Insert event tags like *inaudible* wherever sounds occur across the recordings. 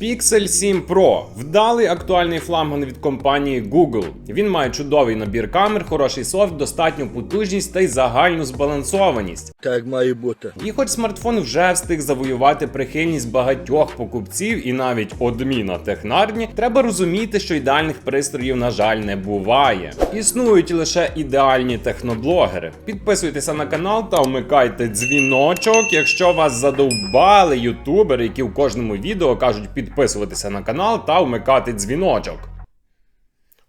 Pixel 7 Pro вдалий актуальний флагман від компанії Google. Він має чудовий набір камер, хороший софт, достатню потужність та й загальну збалансованість. Так має бути. І хоч смартфон вже встиг завоювати прихильність багатьох покупців і навіть одміна технарні, треба розуміти, що ідеальних пристроїв, на жаль, не буває. Існують лише ідеальні техноблогери. Підписуйтеся на канал та вмикайте дзвіночок, якщо вас задовбали ютубери, які в кожному відео кажуть підписуватися на канал та вмикати дзвіночок.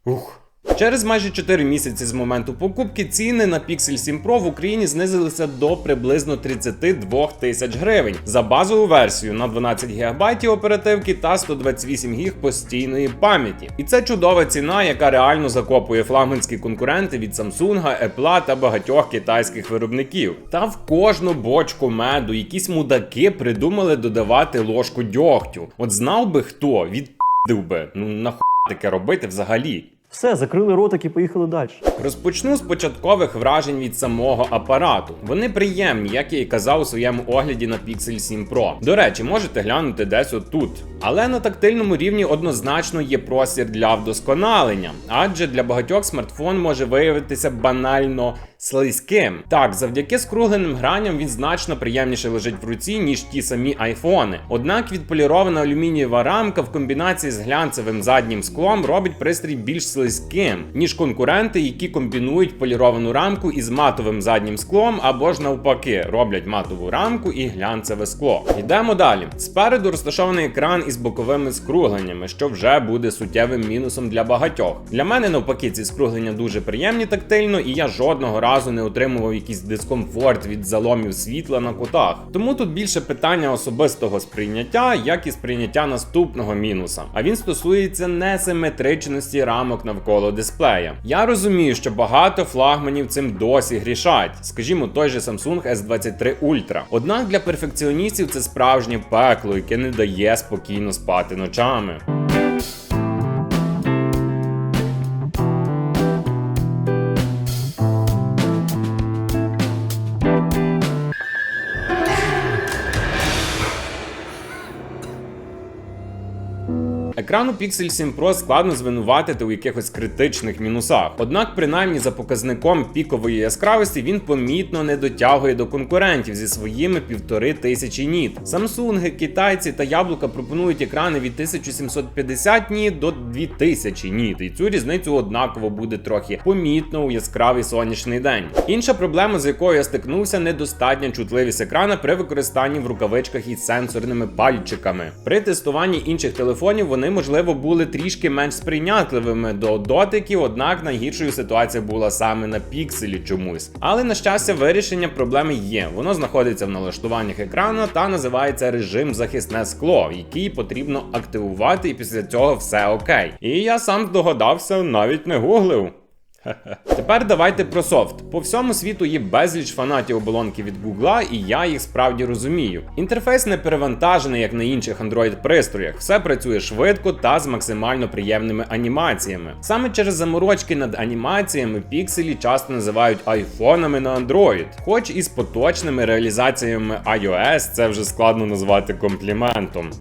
Ух. Через майже 4 місяці з моменту покупки ціни на Pixel 7 Pro в Україні знизилися до приблизно 32 тисяч гривень за базову версію на 12 ГБ оперативки та 128 ГБ постійної пам'яті. І це чудова ціна, яка реально закопує флагманські конкуренти від Samsung, Apple та багатьох китайських виробників. Та в кожну бочку меду якісь мудаки придумали додавати ложку дьогтю. От знав би хто, відпіздив би. Ну нахуй таке робити взагалі. Все, закрили ротик і поїхали далі. Розпочну з початкових вражень від самого апарату. Вони приємні, як я і казав у своєму огляді на Pixel 7 Pro. До речі, можете глянути десь отут. Але на тактильному рівні однозначно є простір для вдосконалення, адже для багатьох смартфон може виявитися банально слизьким. Так, завдяки скругленим граням він значно приємніше лежить в руці, ніж ті самі айфони. Однак відполірована алюмінієва рамка в комбінації з глянцевим заднім склом робить пристрій більш слизьким, ніж конкуренти, які комбінують поліровану рамку із матовим заднім склом, або ж навпаки, роблять матову рамку і глянцеве скло. Йдемо далі. Спереду розташований екран із боковими скругленнями, що вже буде суттєвим мінусом для багатьох. Для мене навпаки, ці скруглення дуже приємні тактильно, і я жодного разу не отримував якийсь дискомфорт від заломів світла на кутах. Тому тут більше питання особистого сприйняття, як і сприйняття наступного мінуса. А він стосується несиметричності рамок навколо дисплея. Я розумію, що багато флагманів цим досі грішать, скажімо, той же Samsung S23 Ultra. Однак для перфекціоністів це справжнє пекло, яке не дає спокійно спати ночами. Екрану Pixel 7 Pro складно звинуватити у якихось критичних мінусах. Однак, принаймні за показником пікової яскравості, він помітно не дотягує до конкурентів зі своїми півтори тисячі ніт. Samsung, китайці та яблука пропонують екрани від 1750 ніт до 2000 ніт, і цю різницю однаково буде трохи помітно у яскравий сонячний день. Інша проблема, з якою я стикнувся, недостатня чутливість екрана при використанні в рукавичках із сенсорними пальчиками. При тестуванні інших телефонів вони можливо були трішки менш сприйнятливими до дотиків, однак найгіршою ситуація була саме на пікселі чомусь. Але на щастя, вирішення проблеми є. Воно знаходиться в налаштуваннях екрану та називається режим захисне скло, який потрібно активувати, і після цього все окей. І я сам здогадався, навіть не гуглив. Тепер давайте про софт. По всьому світу є безліч фанатів оболонки від Гугла, і я їх справді розумію. Інтерфейс не перевантажений, як на інших Android-пристроях. Все працює швидко та з максимально приємними анімаціями. Саме через заморочки над анімаціями пікселі часто називають айфонами на Android. Хоч і з поточними реалізаціями iOS це вже складно назвати компліментом.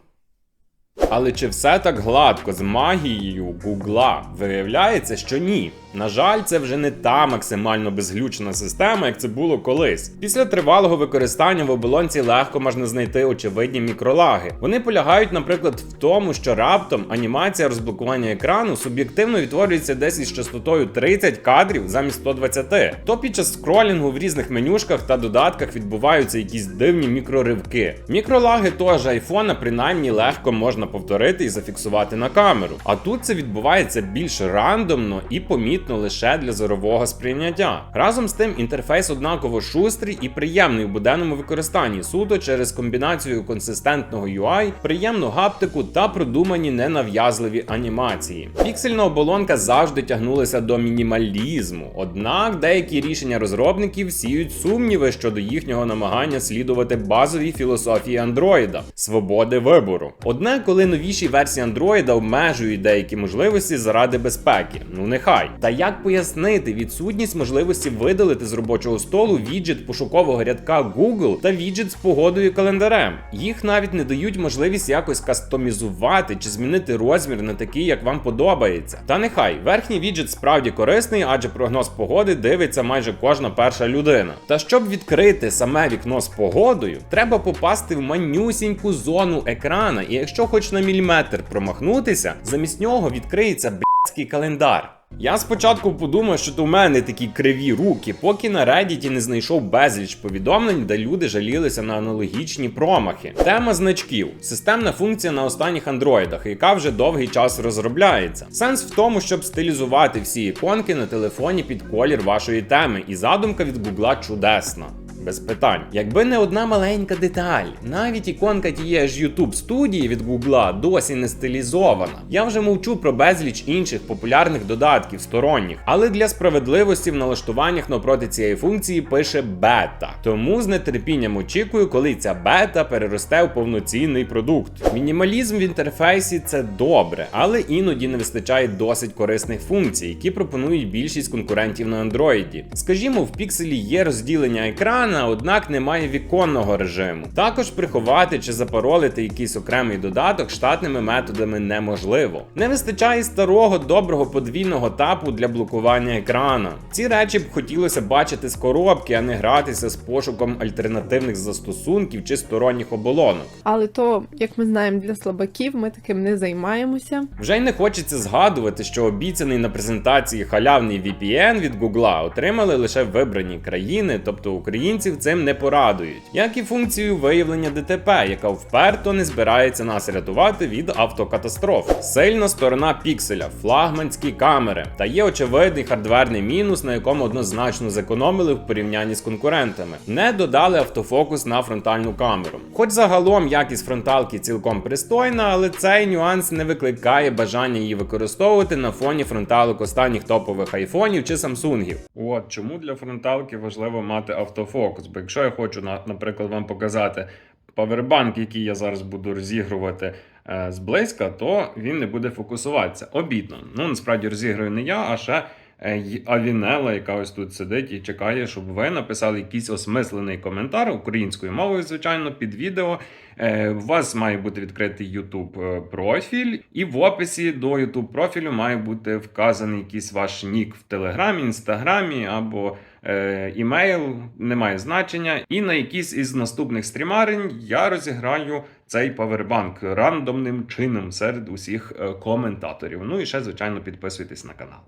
Але чи все так гладко з магією Гугла? Виявляється, що ні. На жаль, це вже не та максимально безглючна система, як це було колись. Після тривалого використання в оболонці легко можна знайти очевидні мікролаги. Вони полягають, наприклад, в тому, що раптом анімація розблокування екрану суб'єктивно відтворюється десь із частотою 30 кадрів замість 120. То під час скролінгу в різних менюшках та додатках відбуваються якісь дивні мікроривки. Мікролаги того ж айфона принаймні легко можна повторити і зафіксувати на камеру. А тут це відбувається більш рандомно і помітно лише для зорового сприйняття. Разом з тим, інтерфейс однаково шустрий і приємний у буденному використанні суто через комбінацію консистентного UI, приємну гаптику та продумані ненав'язливі анімації. Піксельна оболонка завжди тягнулася до мінімалізму, однак деякі рішення розробників сіють сумніви щодо їхнього намагання слідувати базовій філософії андроїда свободи вибору. Одне, коли найновішій версії Android обмежують деякі можливості заради безпеки. Ну нехай. Та як пояснити відсутність можливості видалити з робочого столу віджит пошукового рядка Google та віджит з погодою календарем? Їх навіть не дають можливість якось кастомізувати чи змінити розмір на такий, як вам подобається. Та нехай верхній віджит справді корисний, адже прогноз погоди дивиться майже кожна перша людина. Та щоб відкрити саме вікно з погодою, треба попасти в манюсіньку зону екрана, і якщо хоч на міліметр промахнутися, замість нього відкриється блядський календар. Я спочатку подумав, що то в мене такі криві руки, поки на Reddit не знайшов безліч повідомлень, де люди жалілися на аналогічні промахи. Тема значків системна функція на останніх андроїдах, яка вже довгий час розробляється. Сенс в тому, щоб стилізувати всі іконки на телефоні під колір вашої теми, і задумка від Гугла чудесна. Без питань. Якби не одна маленька деталь, навіть іконка тієї ж YouTube студії від Гугла досі не стилізована. Я вже мовчу про безліч інших популярних додатків сторонніх, але для справедливості в налаштуваннях навпроти цієї функції пише бета. Тому з нетерпінням очікую, коли ця бета переросте в повноцінний продукт. Мінімалізм в інтерфейсі це добре, але іноді не вистачає досить корисних функцій, які пропонують більшість конкурентів на Android. Скажімо, в пікселі є розділення екрана, однак немає віконного режиму. Також приховати чи запаролити якийсь окремий додаток штатними методами неможливо. Не вистачає старого доброго подвійного тапу для блокування екрана. Ці речі б хотілося бачити з коробки, а не гратися з пошуком альтернативних застосунків чи сторонніх оболонок. Але то, як ми знаємо, для слабаків ми таким не займаємося. Вже й не хочеться згадувати, що обіцяний на презентації халявний VPN від Гугла отримали лише вибрані країни, тобто українців цим не порадують, як і функцію виявлення ДТП, яка вперто не збирається нас рятувати від автокатастроф. Сильна сторона пікселя, флагманські камери, та є очевидний хардверний мінус, на якому однозначно зекономили в порівнянні з конкурентами. Не додали автофокус на фронтальну камеру. Хоч загалом якість фронталки цілком пристойна, але цей нюанс не викликає бажання її використовувати на фоні фронталок останніх топових айфонів чи самсунгів. От чому для фронталки важливо мати автофокус? Бо якщо я хочу, наприклад, вам показати павербанк, який я зараз буду розігрувати е, зблизька, то він не буде фокусуватися. Обідно. Ну насправді розіграю не я, а ще. е, Авінела, яка ось тут сидить і чекає, щоб ви написали якийсь осмислений коментар українською мовою, звичайно, під відео. Е, У вас має бути відкритий YouTube профіль, і в описі до YouTube профілю має бути вказаний якийсь ваш нік в Телеграмі, Інстаграмі або е, імейл, немає значення. І на якийсь із наступних стрімарень я розіграю цей павербанк рандомним чином серед усіх е, коментаторів. Ну і ще, звичайно, підписуйтесь на канал.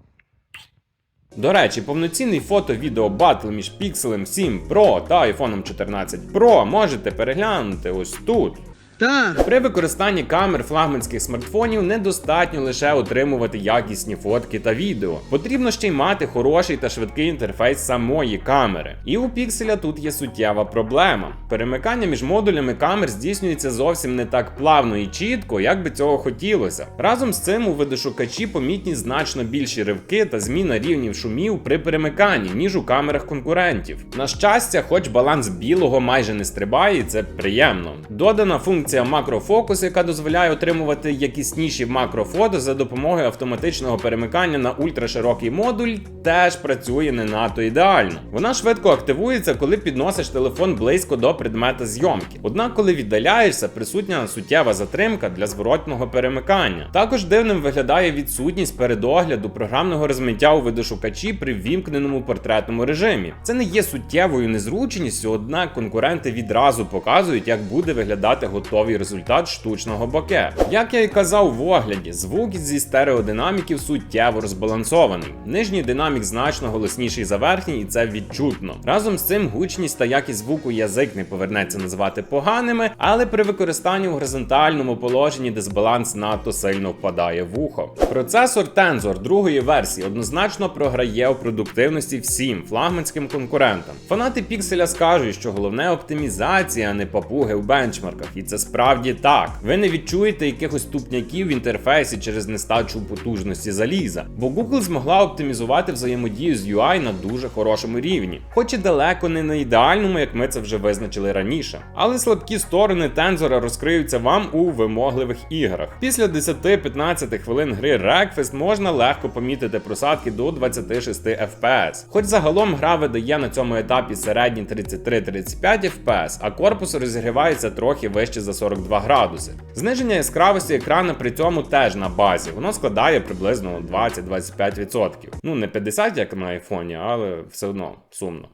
До речі, повноцінний фото-відео батл між Pixel 7 Pro та iPhone 14 Pro можете переглянути ось тут. Так. При використанні камер флагманських смартфонів недостатньо лише отримувати якісні фотки та відео. Потрібно ще й мати хороший та швидкий інтерфейс самої камери. І у пікселя тут є суттєва проблема. Перемикання між модулями камер здійснюється зовсім не так плавно і чітко, як би цього хотілося. Разом з цим у видошукачі помітні значно більші ривки та зміна рівнів шумів при перемиканні, ніж у камерах конкурентів. На щастя, хоч баланс білого майже не стрибає, і це приємно. Додана функція макрофокус, яка дозволяє отримувати якісніші макрофото за допомогою автоматичного перемикання на ультраширокий модуль, теж працює не надто ідеально. Вона швидко активується, коли підносиш телефон близько до предмета зйомки. Однак, коли віддаляєшся, присутня суттєва затримка для зворотного перемикання. Також дивним виглядає відсутність передогляду програмного розмиття у видошукачі при ввімкненому портретному режимі. Це не є суттєвою незручністю, однак конкуренти відразу показують, як буде виглядати готовий результат штучного боке. Як я і казав в огляді, звук зі стереодинаміків суттєво розбалансований. Нижній динамік значно голосніший за верхній, і це відчутно. Разом з цим гучність та якість звуку язик не повернеться назвати поганими, але при використанні в горизонтальному положенні дисбаланс надто сильно впадає в ухо. Процесор Tensor другої версії однозначно програє у продуктивності всім флагманським конкурентам. Фанати пікселя скажуть, що головне оптимізація, а не папуги в бенчмарках, і це справді так. Ви не відчуєте якихось ступняків в інтерфейсі через нестачу потужності заліза, бо Google змогла оптимізувати взаємодію з UI на дуже хорошому рівні, хоч і далеко не на ідеальному, як ми це вже визначили раніше. Але слабкі сторони тензора розкриються вам у вимогливих іграх. Після 10-15 хвилин гри Wreckfest можна легко помітити просадки до 26 FPS. Хоч загалом гра видає на цьому етапі середні 33-35 FPS, а корпус розігрівається трохи вище за 42 градуси. Зниження яскравості екрана при цьому теж на базі, воно складає приблизно 20-25%. Ну не 50 як на айфоні, але все одно сумно.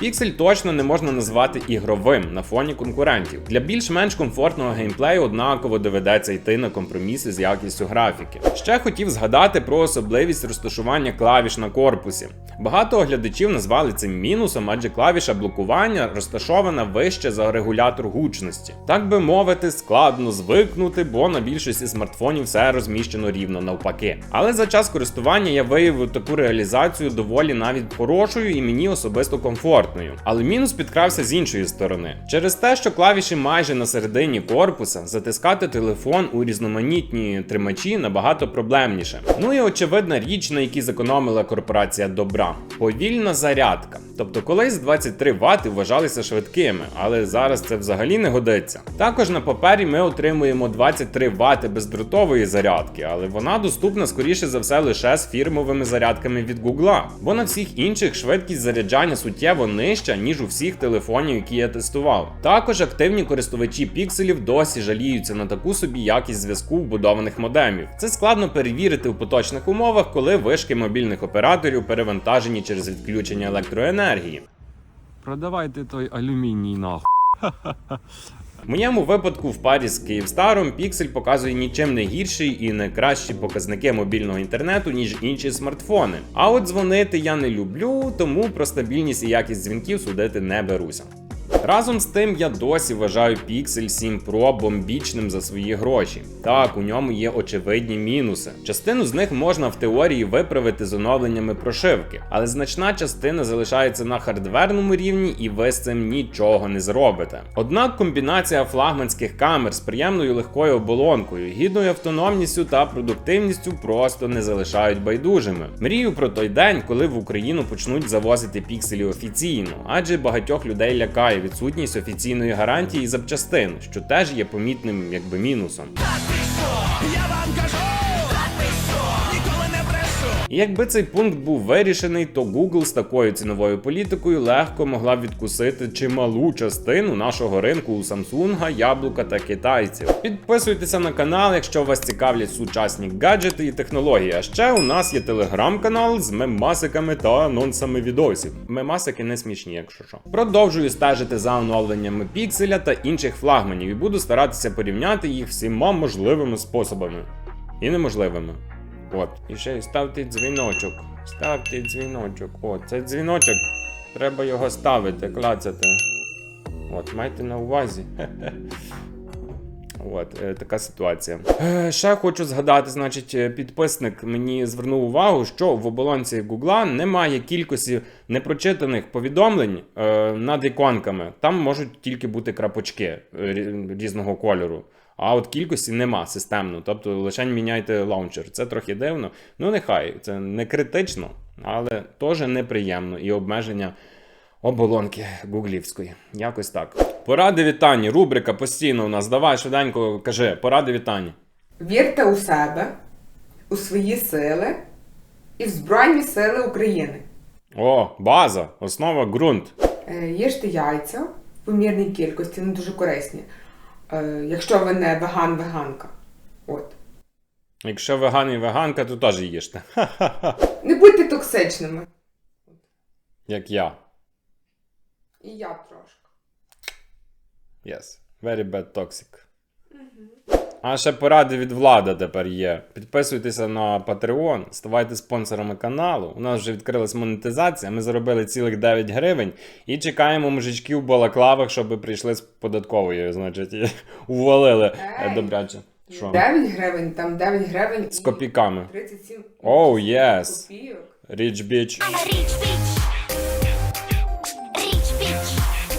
Піксель точно не можна назвати ігровим на фоні конкурентів. Для більш-менш комфортного геймплею однаково доведеться йти на компроміси з якістю графіки. Ще хотів згадати про особливість розташування клавіш на корпусі. Багато оглядачів назвали це мінусом, адже клавіша блокування розташована вище за регулятор гучності. Так би мовити, складно звикнути, бо на більшості смартфонів все розміщено рівно навпаки. Але за час користування я виявив таку реалізацію доволі навіть хорошою і мені особисто комфортною. Але мінус підкрався з іншої сторони. Через те, що клавіші майже на середині корпуса, затискати телефон у різноманітні тримачі набагато проблемніше. Ну і очевидна річ, на якій зекономила корпорація добра повільна зарядка. Тобто колись 23 Вт вважалися швидкими, але зараз це взагалі не годиться. Також на папері ми отримуємо 23 Вт бездротової зарядки, але вона доступна скоріше за все лише з фірмовими зарядками від Google, бо на всіх інших швидкість заряджання суттєво нижча, ніж у всіх телефонів, які я тестував. Також активні користувачі пікселів досі жаліються на таку собі якість зв'язку вбудованих модемів. Це складно перевірити в поточних умовах, коли вишки мобільних операторів перевантажені через відключення електроенергії. Продавайте той алюміній нахуй. В моєму випадку в парі з Київстаром Pixel показує нічим не гірші і не кращі показники мобільного інтернету, ніж інші смартфони. А от дзвонити я не люблю, тому про стабільність і якість дзвінків судити не беруся. Разом з тим, я досі вважаю Pixel 7 Pro бомбічним за свої гроші. Так, у ньому є очевидні мінуси. Частину з них можна в теорії виправити з оновленнями прошивки, але значна частина залишається на хардверному рівні, і ви з цим нічого не зробите. Однак комбінація флагманських камер з приємною легкою оболонкою, гідною автономністю та продуктивністю просто не залишають байдужими. Мрію про той день, коли в Україну почнуть завозити пікселі офіційно, адже багатьох людей лякає відсутність офіційної гарантії запчастин, що теж є помітним якби мінусом. І якби цей пункт був вирішений, то Google з такою ціновою політикою легко могла б відкусити чималу частину нашого ринку у Samsung, яблука та китайців. Підписуйтеся на канал, якщо вас цікавлять сучасні гаджети і технології. А ще у нас є телеграм-канал з мемасиками та анонсами відосів. Мемасики не смішні, якщо що. Продовжую стежити за оновленнями пікселя та інших флагманів і буду старатися порівняти їх всіма можливими способами і неможливими. От, і ще ставте дзвіночок. Ставте дзвіночок. О, це дзвіночок. Треба його ставити, клацати. От, майте на увазі. *laughs* От, е, така ситуація. Е, ще хочу згадати, значить, е, підписник мені звернув увагу, що в оболонці Гугла немає кількості непрочитаних повідомлень е, над іконками. Там можуть тільки бути крапочки е, різного кольору. А от кількості нема системно, тобто лише міняйте лаунчер. Це трохи дивно. Ну нехай, це не критично, але теж неприємно і обмеження оболонки гуглівської. Якось так. Поради вітання. Рубрика постійно у нас. Давай швиденько кажи, поради вітання. Вірте у себе, у свої сили і в Збройні Сили України. О, база, основа ґрунт. Їжте яйця в помірній кількості, вони дуже корисні. Е, Якщо ви не веган-веганка. От. Якщо веган і веганка, то теж їжте. *laughs* Не будьте токсичними. Як я. І я трошки. Yes. Very bad toxic. А ще поради від влада тепер є. Підписуйтеся на Patreon, ставайте спонсорами каналу. У нас вже відкрилась монетизація. Ми заробили цілих 9 гривень і чекаємо мужичків в балаклавах, щоб прийшли з податковою, значить, і *laughs* увалили е, Ей! добряче. Що? 9 гривень, там 9 гривень З і копійками. 37 Оу, єс. копійок. I'm a rich bitch.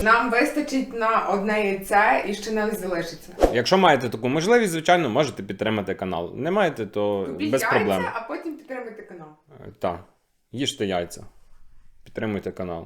Нам вистачить на одне яйце і ще навіть залишиться. Якщо маєте таку можливість, звичайно, можете підтримати канал. Не маєте, то Купіть без яйця, проблем. а потім підтримуйте канал. Так, їжте яйця. Підтримуйте канал.